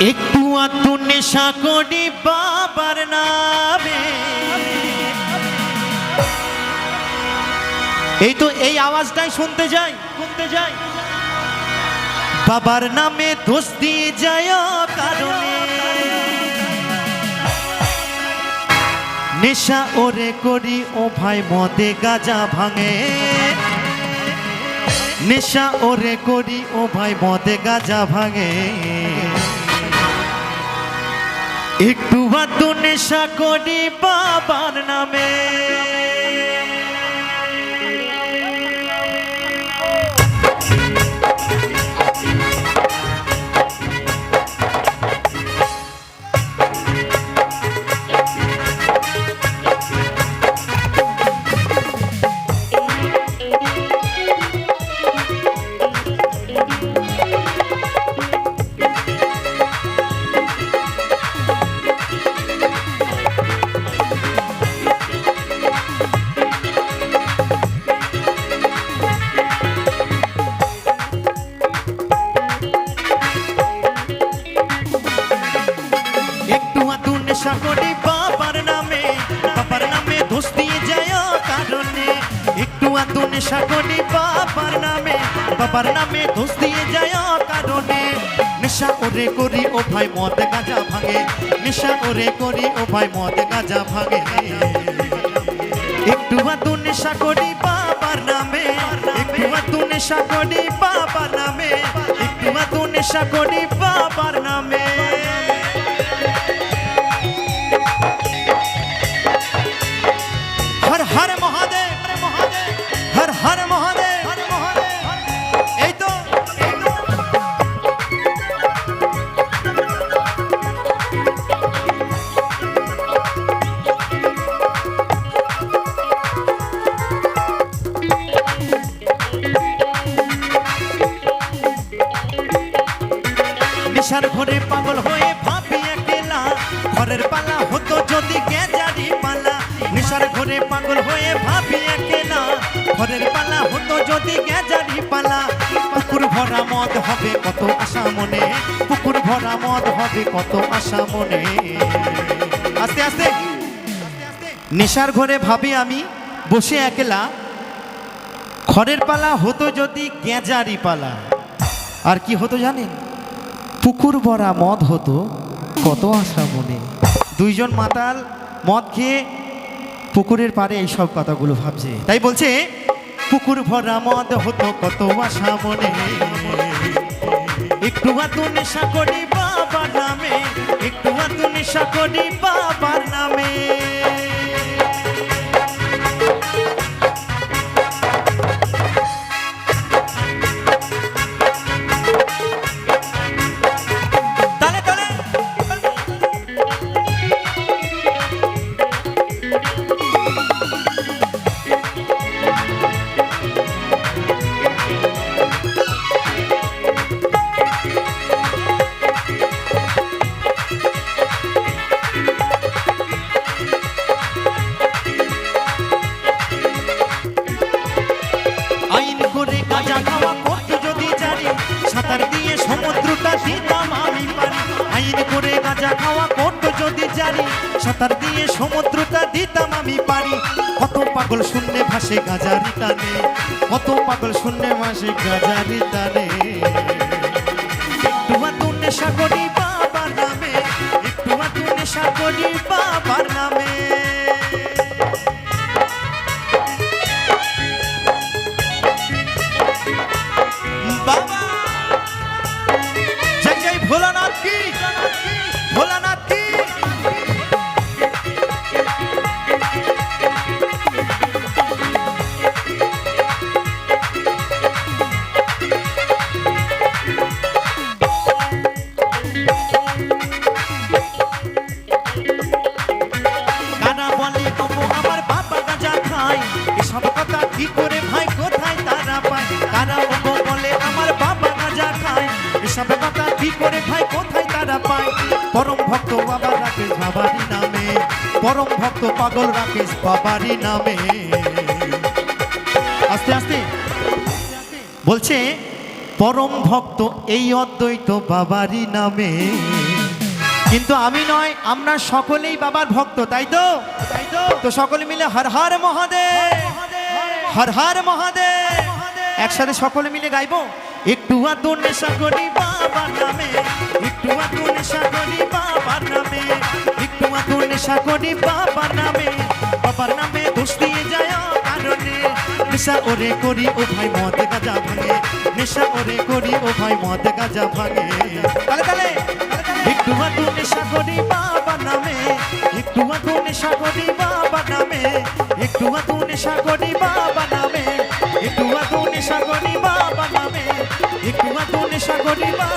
একটু আধটু নেশা করি বাবার নামে। এই তো এই আওয়াজটাই শুনতে যাই শুনতে যাই। বাবার নামে দোষ দিয়ে যায় কারণে নেশা ওরে করি, ও ভাই মদে গাজা ভাঙে। নেশা ওরে করি, ও ভাই মদে গাজা ভাঙে। একটু বাদু নেশা করি বাবার নামে। নেশা করি বাবার নামে বাবার নামে দোষ দিয়ে যায় কারণে। একটু আধু নেশা করি বাবার নামে বাবার নামে দোষ দিয়ে যায় কারণে। নেশা ওরে করি ও ভাই মদ গাজা ভাঙে, নেশা ওরে করি ও ভাই মদ গাজা ভাঙে। একটু আধু নেশা করি বাবার নামে, একটু আধু নেশা করি বাবার নামে, একটু আধু নেশা করি বাবার নামে। নেশার ঘরে পাগল হয়ে ভাবি একলা। ঘরের পালা হতো যদি গেজারি পালা। নেশার ঘরে পাগল হয়ে ভাবি একলা। ঘরের পালা হতো যদি গেজারি পালা। পুকুর ভরা মদ হবে কত আশা মনে। পুকুর ভরা মদ হবে কত আশা মনে। আস্তে আস্তে। নেশার ঘরে ভাবি আমি, বসে একলা। খড়ের পালা হতো যদি গেঁজারি পালা। আর কি হতো জানেন? পুকুর ভরা মদ হতো, কত আশা মনে। দুইজন মাতাল মদ খেয়ে পুকুরের পাড়ে এইসব কথাগুলো ভাবছে। তাই বলছে, পুকুর ভরা মদ হতো, কত আশা মনে। একটু হাতু নেশা করি বাবার নামে, একটু হাতু নেশা করি বাবার নামে। দিয়ে সমুদ্রটা দিতাম আমি পারি কত পাগল শূন্য ভাসে গাজারি টানে, কত পাগল শূন্যে ভাসে গাজারি টানে। একটু আতু নেশা করি বাবার নামে, একটু আতু নেশা করি বাবার নামে। রাকেশ বাবারি নামে, পরম ভক্ত পাগল রাকেশ বাবারি নামে। আস্তে আস্তে। বলছে, পরম ভক্ত এই অদ্বৈত বাবারই নামে। কিন্তু আমি নয়, আমরা সকলেই বাবার ভক্ত, তাই তো? তাই তো সকলে মিলে হর হর মহাদেব, হর হর মহাদেব। একসাথে সকলে মিলে গাইবো। একটু আদু নেশা করি বাবার নামে, একটু আদু নেশা করি বাবার নামে আদু নেশা করি নামে, বাবার নামে দোষ দিয়ে যায় কারণে নেশা ওরে করি ও ভাই মদ গাজা ভাঙে, নেশা ওরে করি ও ভাই মদ গাজা ভাঙে। একটু আদু নেশা করি বাবা নামে, একটু আদু নেশা করি বাবা নামে, একটু আদু নেশা করি বাবা নামে, একটু নেশা করি বাবা নামে, একটু নেশা করি বাবা